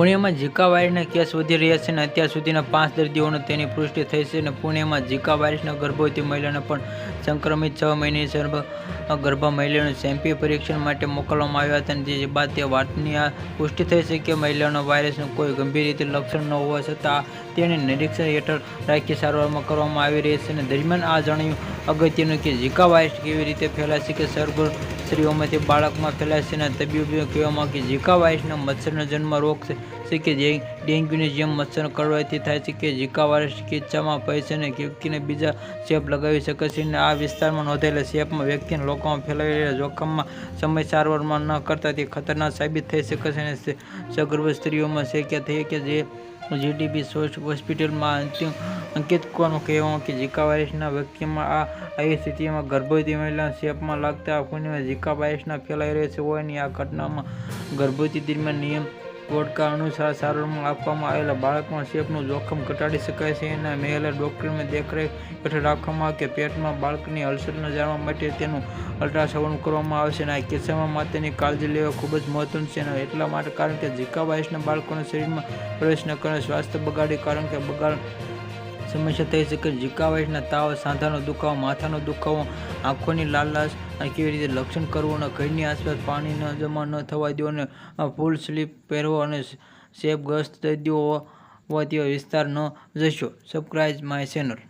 પુણેમાં ઝીકા વાયરસના કેસ વધી રહ્યા છે અને અત્યાર સુધીના પાંચ દર્દીઓને તેની પુષ્ટિ થઈ છે અને પુણેમાં ઝીકા વાયરસના ગર્ભવતી મહિલાને પણ સંક્રમિત છ મહિને સર્ભ ગર્ભા મહિલાઓને સેમ્પી પરીક્ષણ માટે મોકલવામાં આવ્યા હતા અને જે બાદ તે વાતની આ પુષ્ટિ થઈ છે કે મહિલાનો વાયરસનું કોઈ ગંભીર રીતે લક્ષણ ન હોવા છતાં તેને નિરીક્ષણ હેઠળ રાખી સારવારમાં કરવામાં આવી રહી છે અને દરમિયાન આ જાણ્યું અગત્યનું કે ઝીકા વાયરસ કેવી રીતે ફેલાશે કે સરગર્ભ સ્ત્રીઓમાંથી બાળકમાં ફેલાય છે અને તબીબીઓ કહેવામાં કે ઝીકા વાયરસના મચ્છરનો જન્મ રોગ છે કે જે ડેન્ગ્યુની જેમ મચ્છર કરવાથી થાય છે કે ઝીકા વાયરસ કિસ્સામાં છે અને વ્યક્તિને બીજા ચેપ લગાવી શકે છે અને આ વિસ્તારમાં નોંધાયેલા ચેપમાં વ્યક્તિને લોકોમાં ફેલાવી રહેલા જોખમમાં સમય સારવારમાં ન કરતા તે ખતરનાક સાબિત થઈ શકે છે અને સગર્ભ સ્ત્રીઓમાં શેક્યા થઈ કે જે જીડીબી હોસ્પિટલમાં અંતિમ અંકિત કોનું કહેવામાં કે ઝીકા વાયરસના વ્યક્તિમાં આ આવી સ્થિતિમાં ગર્ભવતી મહિલાના શેપમાં લાગતા ખૂનમાં ઝીકા વાયરસના ફેલાઈ રહ્યો છે હોવાની આ ઘટનામાં ગર્ભવતી દરમિયાન નિયમ વોડકા અનુસાર સારવારમાં આપવામાં આવેલા બાળકમાં ચેપનું જોખમ ઘટાડી શકાય છે અને મહિલા ડૉક્ટરની દેખરેખ હેઠળ રાખવામાં આવે કે પેટમાં બાળકની અલસરને જાણવા માટે તેનું અલ્ટ્રાસાઉન્ડ કરવામાં આવશે અને આ કિસ્સામાં માતાની કાળજી લેવા ખૂબ જ મહત્વનું છે અને એટલા માટે કારણ કે ઝીકા વાયસના બાળકોના શરીરમાં પ્રવેશ ન કરે, સ્વાસ્થ્ય બગાડી કારણ કે બગાડ સમસ્યા થઈ શકે ઝિકા વાયરસના તાવ, સાંધાનો દુખાવો, માથાનો દુખાવો, આંખોની લાલાશ અને કેવી રીતે લક્ષણ કરવું અને ઘરની આસપાસ પાણી ન જમા ન થવા દો અને ફૂલ સ્લીપ પહેરવો અને ચેપગ્રસ્ત દર્દીઓ હોય તેવા વિસ્તાર ન જશો. Subscribe my channel.